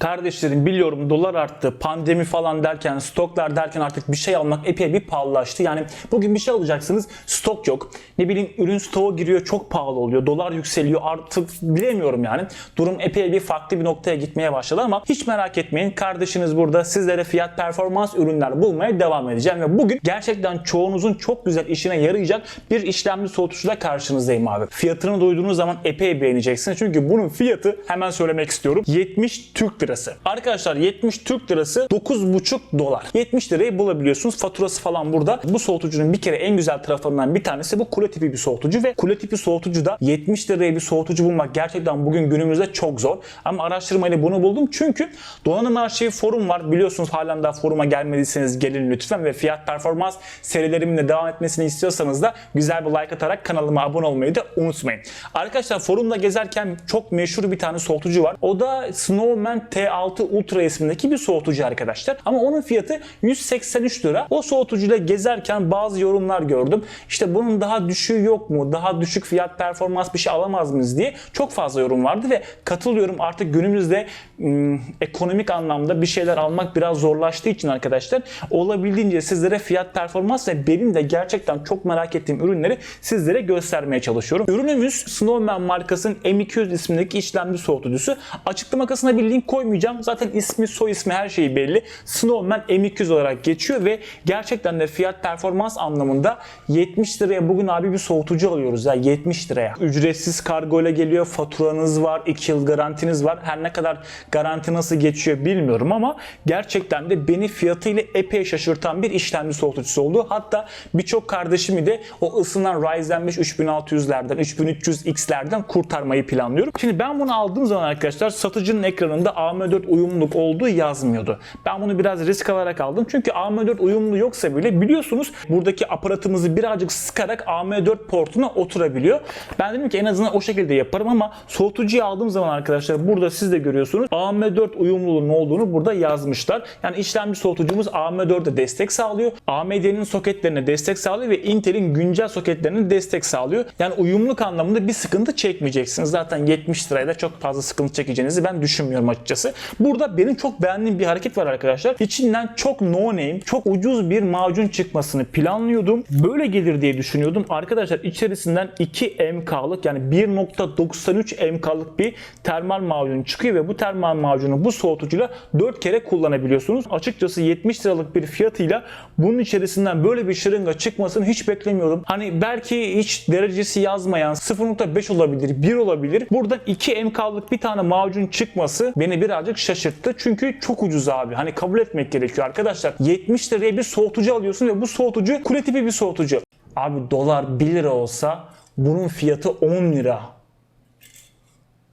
Kardeşlerim biliyorum dolar arttı, pandemi falan derken, stoklar derken artık bir şey almak epey bir pahalılaştı. Yani bugün bir şey alacaksınız, stok yok. Ne bileyim ürün stoğa giriyor, çok pahalı oluyor. Dolar yükseliyor artık bilemiyorum yani. Durum epey bir farklı bir noktaya gitmeye başladı ama hiç merak etmeyin. Kardeşiniz burada sizlere fiyat performans ürünler bulmaya devam edeceğim. Ve bugün gerçekten çoğunuzun çok güzel işine yarayacak bir işlemci soğutucuyla karşınızdayım abi. Fiyatını duyduğunuz zaman epey beğeneceksiniz. Çünkü bunun fiyatı hemen söylemek istiyorum. 70 Türk lirası. Arkadaşlar 70 Türk lirası 9,5 dolar. 70 lirayı bulabiliyorsunuz. Faturası falan burada. Bu soğutucunun bir kere en güzel taraflarından bir tanesi bu kule tipi bir soğutucu ve kule tipi soğutucuda 70 liraya bir soğutucu bulmak gerçekten bugün günümüzde çok zor. Ama araştırmayla bunu buldum çünkü donanım arşivi forum var. Biliyorsunuz halen daha foruma gelmediyseniz gelin lütfen ve fiyat performans serilerimin de devam etmesini istiyorsanız da güzel bir like atarak kanalıma abone olmayı da unutmayın. Arkadaşlar forumda gezerken çok meşhur bir tane soğutucu var. O da Snowman T6 Ultra ismindeki bir soğutucu arkadaşlar. Ama onun fiyatı 183 lira. O soğutucuyla gezerken bazı yorumlar gördüm. İşte bunun daha düşüğü yok mu? Daha düşük fiyat performans bir şey alamaz mıyız diye çok fazla yorum vardı ve katılıyorum artık günümüzde ım, ekonomik anlamda bir şeyler almak biraz zorlaştığı için arkadaşlar olabildiğince sizlere fiyat performans ve benim de gerçekten çok merak ettiğim ürünleri sizlere göstermeye çalışıyorum. Ürünümüz Snowman markasının M200 ismindeki işlemci soğutucusu. Açıklama kısmına bir link koymayacağım. Zaten ismi, soy ismi her şeyi belli. Snowman M200 olarak geçiyor ve gerçekten de fiyat performans anlamında 70 liraya bugün abi bir soğutucu alıyoruz ya 70 liraya. Ücretsiz kargo ile geliyor. Faturanız var. 2 yıl garantiniz var. Her ne kadar garanti nasıl geçiyor bilmiyorum ama gerçekten de beni fiyatıyla epey şaşırtan bir işlemci soğutucusu oldu. Hatta birçok kardeşimi de o ısınan Ryzen 5 3600'lerden, 3300X'lerden kurtarmayı planlıyorum. Şimdi ben bunu aldığım zaman arkadaşlar satıcının ekranında AM4 uyumluluk olduğu yazmıyordu. Ben bunu biraz risk alarak aldım. Çünkü AM4 uyumlu yoksa bile biliyorsunuz buradaki aparatımızı birazcık sıkarak AM4 portuna oturabiliyor. Ben dedim ki en azından o şekilde yaparım ama soğutucuyu aldığım zaman arkadaşlar burada siz de görüyorsunuz AM4 uyumluluğunun olduğunu burada yazmışlar. Yani işlemci soğutucumuz AM4'e destek sağlıyor. AMD'nin soketlerine destek sağlıyor ve Intel'in güncel soketlerine destek sağlıyor. Yani uyumluluk anlamında bir sıkıntı çekmeyeceksiniz. Zaten 70 lirayla çok fazla sıkıntı çekeceğinizi ben düşünmüyorum açıkçası. Burada benim çok beğendiğim bir hareket var arkadaşlar. İçinden çok no name, çok ucuz bir macun çıkmasını planlıyordum. Böyle gelir diye düşünüyordum. Arkadaşlar içerisinden 2 MK'lık yani 1.93 MK'lık bir termal macun çıkıyor ve bu termal macunu bu soğutucuyla 4 kere kullanabiliyorsunuz. Açıkçası 70 liralık bir fiyatıyla bunun içerisinden böyle bir şırınga çıkmasını hiç beklemiyordum. Hani belki hiç derecesi yazmayan 0.5 olabilir, 1 olabilir. Buradan 2 MK'lık bir tane macun çıkması beni birazcık şaşırttı. Çünkü çok ucuz abi. Hani kabul etmek gerekiyor arkadaşlar. 70 liraya bir soğutucu alıyorsun ve bu soğutucu kule tipi bir soğutucu. Abi dolar 1 lira olsa bunun fiyatı 10 lira.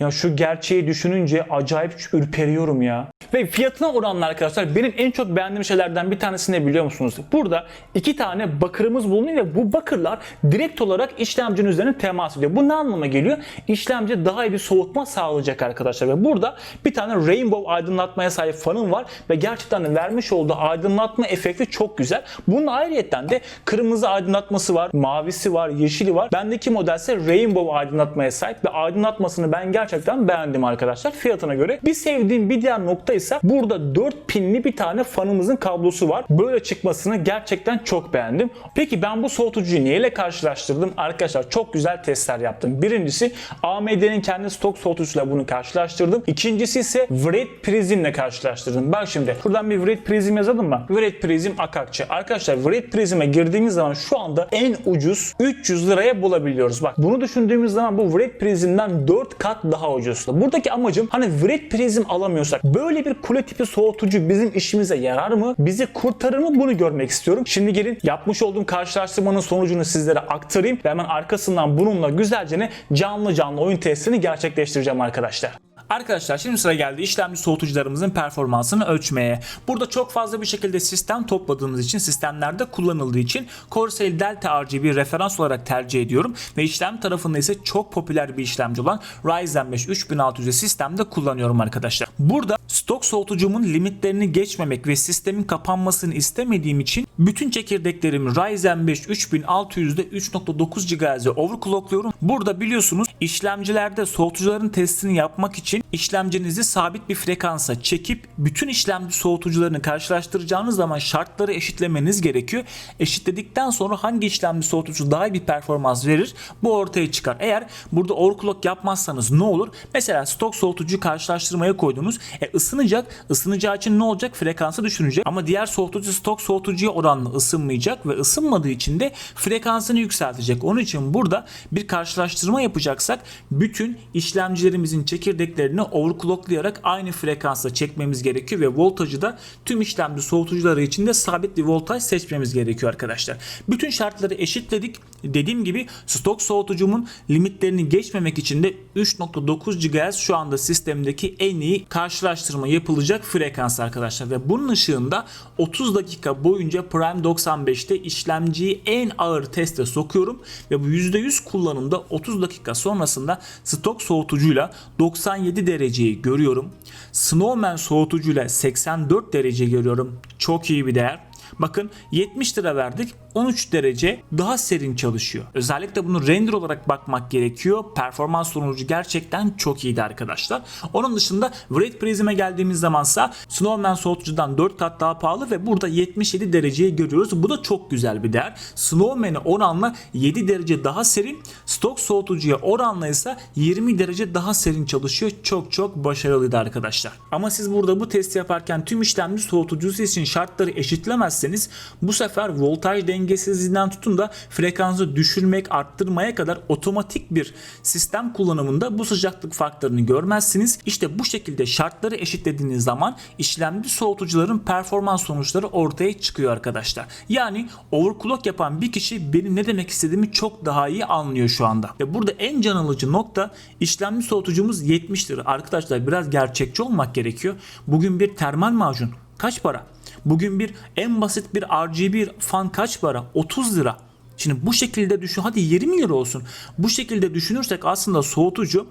Ya şu gerçeği düşününce acayip ürperiyorum ya. Ve fiyatına oranla arkadaşlar benim en çok beğendiğim şeylerden bir tanesi ne biliyor musunuz? Burada iki tane bakırımız bulunuyor ve bu bakırlar direkt olarak işlemcinin üzerine temas ediyor. Bu ne anlama geliyor? İşlemci daha iyi bir soğutma sağlayacak arkadaşlar. Ve burada bir tane rainbow aydınlatmaya sahip fanım var ve gerçekten de vermiş olduğu aydınlatma efekti çok güzel. Bunun ayrıyeten de kırmızı aydınlatması var, mavisi var, yeşili var. Bendeki model ise rainbow aydınlatmaya sahip ve aydınlatmasını ben gerçekten beğendim arkadaşlar fiyatına göre. Bir sevdiğim bir diğer nokta ise burada 4 pinli bir tane fanımızın kablosu var. Böyle çıkmasını gerçekten çok beğendim. Peki ben bu soğutucuyu neyle karşılaştırdım? Arkadaşlar çok güzel testler yaptım. Birincisi AMD'nin kendi stok soğutucuyla bunu karşılaştırdım. İkincisi ise Wraith Prism'le karşılaştırdım. Bak şimdi şuradan bir Wraith Prism yazalım mı? Wraith Prism akakçı. Arkadaşlar Wraith Prism'e girdiğimiz zaman şu anda en ucuz 300 liraya bulabiliyoruz. Bak bunu düşündüğümüz zaman bu Wraith Prism'den 4 kat daha ucuz. Buradaki amacım hani Wraith Prism alamıyorsak böyle bir kule tipi soğutucu bizim işimize yarar mı? Bizi kurtarır mı? Bunu görmek istiyorum. Şimdi gelin yapmış olduğum karşılaştırmanın sonucunu sizlere aktarayım ve hemen arkasından bununla güzelce ne canlı canlı oyun testini gerçekleştireceğim arkadaşlar. Arkadaşlar şimdi sıra geldi işlemci soğutucularımızın performansını ölçmeye. Burada çok fazla bir şekilde sistem topladığımız için sistemlerde kullanıldığı için Corsair Delta RGB referans olarak tercih ediyorum ve işlem tarafında ise çok popüler bir işlemci olan Ryzen 5 3600'e sistemde kullanıyorum arkadaşlar. Burada Stok soğutucumun limitlerini geçmemek ve sistemin kapanmasını istemediğim için bütün çekirdeklerimi Ryzen 5 3600'de 3.9 GHz'e overclockluyorum. Burada biliyorsunuz işlemcilerde soğutucuların testini yapmak için işlemcinizi sabit bir frekansa çekip bütün işlemci soğutucularını karşılaştıracağınız zaman şartları eşitlemeniz gerekiyor. Eşitledikten sonra hangi işlemci soğutucu daha iyi bir performans verir bu ortaya çıkar. Eğer burada overclock yapmazsanız ne olur? Mesela stok soğutucuyu karşılaştırmaya koydunuz. E ısınacak. Isınacağı için ne olacak? Frekansı düşürecek. Ama diğer soğutucu stok soğutucuya oranla ısınmayacak ve ısınmadığı için de frekansını yükseltecek. Onun için burada bir karşılaştırma yapacaksak bütün işlemcilerimizin çekirdeklerini overclocklayarak aynı frekansa çekmemiz gerekiyor ve voltajı da tüm işlemci soğutucuları için de sabit bir voltaj seçmemiz gerekiyor arkadaşlar. Bütün şartları eşitledik. Dediğim gibi stok soğutucumun limitlerini geçmemek için de 3.9 GHz şu anda sistemdeki en iyi karşılaştırma yapılacak frekans arkadaşlar ve bunun ışığında 30 dakika boyunca Prime 95'te işlemciyi en ağır teste sokuyorum ve bu %100 kullanımda 30 dakika sonrasında stok soğutucuyla 97 dereceyi görüyorum. Snowman soğutucuyla 84 derece görüyorum. Çok iyi bir değer. Bakın 70 lira verdik 13 derece daha serin çalışıyor. Özellikle bunu render olarak bakmak gerekiyor. Performans sonucu gerçekten çok iyiydi arkadaşlar. Onun dışında Wraith Prism'e geldiğimiz zamansa Snowman soğutucudan 4 kat daha pahalı ve burada 77 dereceyi görüyoruz. Bu da çok güzel bir değer. Snowman'e oranla 7 derece daha serin. Stok soğutucuya oranla ise 20 derece daha serin çalışıyor. Çok çok başarılıydı arkadaşlar. Ama siz burada bu testi yaparken tüm işlemci soğutucusu için şartları eşitlemezseniz bu sefer voltaj dengesizliğinden tutun da frekansı düşürmek, arttırmaya kadar otomatik bir sistem kullanımında bu sıcaklık farklarını görmezsiniz. İşte bu şekilde şartları eşitlediğiniz zaman işlemci soğutucuların performans sonuçları ortaya çıkıyor arkadaşlar. Yani overclock yapan bir kişi benim ne demek istediğimi çok daha iyi anlıyor şu anda. Ve burada en can alıcı nokta işlemci soğutucumuz 70 lira. Arkadaşlar biraz gerçekçi olmak gerekiyor. Bugün bir termal macun kaç para? Bugün bir en basit bir RGB fan kaç para? 30 lira. Şimdi bu şekilde düşün hadi 20 lira olsun. Bu şekilde düşünürsek aslında soğutucu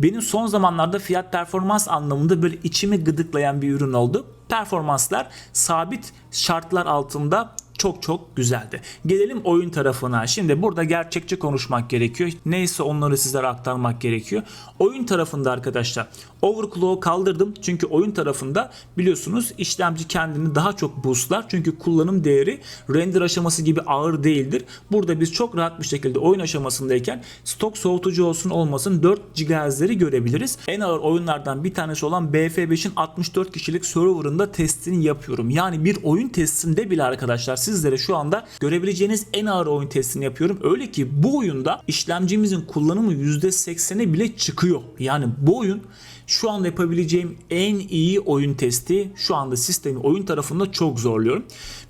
benim son zamanlarda fiyat performans anlamında böyle içimi gıdıklayan bir ürün oldu. Performanslar sabit şartlar altında çok çok güzeldi. Gelelim oyun tarafına. Şimdi burada gerçekçi konuşmak gerekiyor. Neyse onları sizlere aktarmak gerekiyor. Oyun tarafında arkadaşlar overclock'u kaldırdım. Çünkü oyun tarafında biliyorsunuz işlemci kendini daha çok boostlar. Çünkü kullanım değeri render aşaması gibi ağır değildir. Burada biz çok rahat bir şekilde oyun aşamasındayken stok soğutucu olsun olmasın 4 GHz'leri görebiliriz. En ağır oyunlardan bir tanesi olan BF5'in 64 kişilik serverında testini yapıyorum. Yani bir oyun testinde bile arkadaşlar sizlere şu anda görebileceğiniz en ağır oyun testini yapıyorum. Öyle ki bu oyunda işlemcimizin kullanımı %80'e bile çıkıyor. Yani bu oyun şu anda yapabileceğim en iyi oyun testi şu anda sistemi oyun tarafında çok zorluyorum.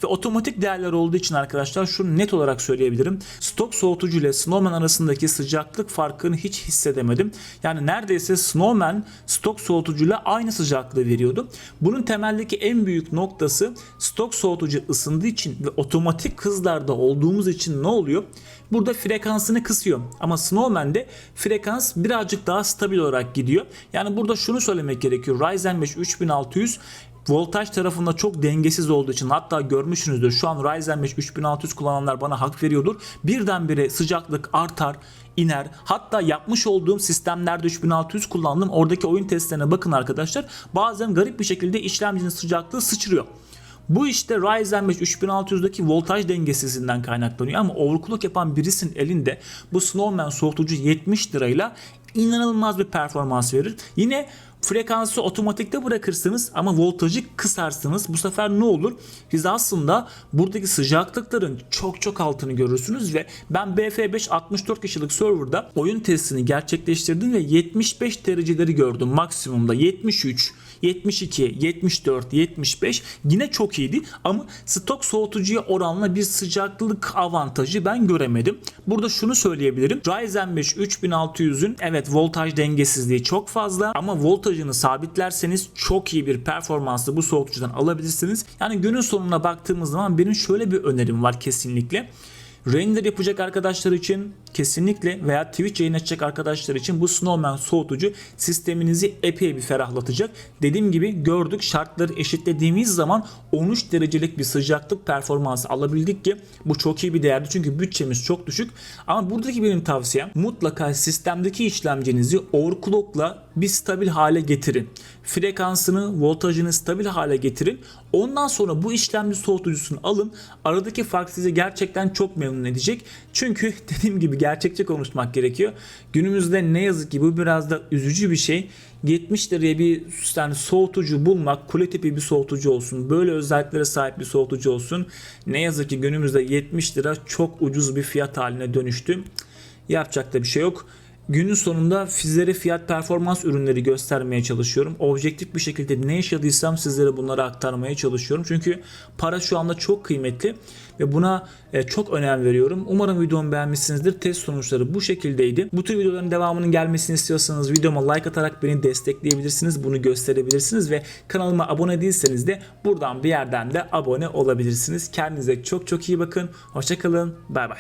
Ve otomatik değerler olduğu için arkadaşlar şunu net olarak söyleyebilirim. Stok soğutucu ile Snowman arasındaki sıcaklık farkını hiç hissedemedim. Yani neredeyse Snowman stok soğutucuyla aynı sıcaklığı veriyordu. Bunun temeldeki en büyük noktası stok soğutucu ısındığı için ve otomatik hızlarda olduğumuz için ne oluyor? Burada frekansını kısıyor. Ama Snowman'de frekans birazcık daha stabil olarak gidiyor. Yani burada şunu söylemek gerekiyor. Ryzen 5 3600 voltaj tarafında çok dengesiz olduğu için hatta görmüşsünüzdür şu an Ryzen 5 3600 kullananlar bana hak veriyordur. Birdenbire sıcaklık artar iner. Hatta yapmış olduğum sistemlerde 3600 kullandım. Oradaki oyun testlerine bakın arkadaşlar. Bazen garip bir şekilde işlemcinin sıcaklığı sıçrıyor. Bu işte Ryzen 5 3600'deki voltaj dengesizliğinden kaynaklanıyor ama overclock yapan birisinin elinde bu Snowman soğutucu 70 lirayla inanılmaz bir performans verir. Yine frekansı otomatikte bırakırsınız ama voltajı kısarsınız. Bu sefer ne olur? Siz aslında buradaki sıcaklıkların çok çok altını görürsünüz ve ben BF5 64 kişilik serverda oyun testini gerçekleştirdim ve 75 dereceleri gördüm maksimumda 73 72, 74, 75 yine çok iyiydi ama stok soğutucuya oranla bir sıcaklık avantajı ben göremedim. Burada şunu söyleyebilirim. Ryzen 5 3600'ün evet voltaj dengesizliği çok fazla ama voltajını sabitlerseniz çok iyi bir performanslı bu soğutucudan alabilirsiniz. Yani günün sonuna baktığımız zaman benim şöyle bir önerim var kesinlikle. Render yapacak arkadaşlar için kesinlikle veya Twitch yayın açacak arkadaşlar için bu Snowman soğutucu sisteminizi epey bir ferahlatacak. Dediğim gibi gördük şartları eşitlediğimiz zaman 13 derecelik bir sıcaklık performansı alabildik ki bu çok iyi bir değerdi çünkü bütçemiz çok düşük. Ama buradaki benim tavsiyem mutlaka sistemdeki işlemcinizi overclockla bir stabil hale getirin. Frekansını, voltajını stabil hale getirin. Ondan sonra bu işlemci soğutucusunu alın. Aradaki fark sizi gerçekten çok memnun edecek. Çünkü dediğim gibi gerçekçi konuşmak gerekiyor. Günümüzde ne yazık ki bu biraz da üzücü bir şey. 70 liraya bir yani soğutucu bulmak, kule tipi bir soğutucu olsun, böyle özelliklere sahip bir soğutucu olsun. Ne yazık ki günümüzde 70 lira çok ucuz bir fiyat haline dönüştü. Yapacak da bir şey yok. Günün sonunda sizlere fiyat performans ürünleri göstermeye çalışıyorum. Objektif bir şekilde ne yaşadıysam sizlere bunları aktarmaya çalışıyorum. Çünkü para şu anda çok kıymetli ve buna e, çok önem veriyorum. Umarım videomu beğenmişsinizdir. Test sonuçları bu şekildeydi. Bu tür videoların devamının gelmesini istiyorsanız videoma like atarak beni destekleyebilirsiniz. Bunu gösterebilirsiniz ve kanalıma abone değilseniz de buradan bir yerden de abone olabilirsiniz. Kendinize çok çok iyi bakın. Hoşçakalın. Bay bay.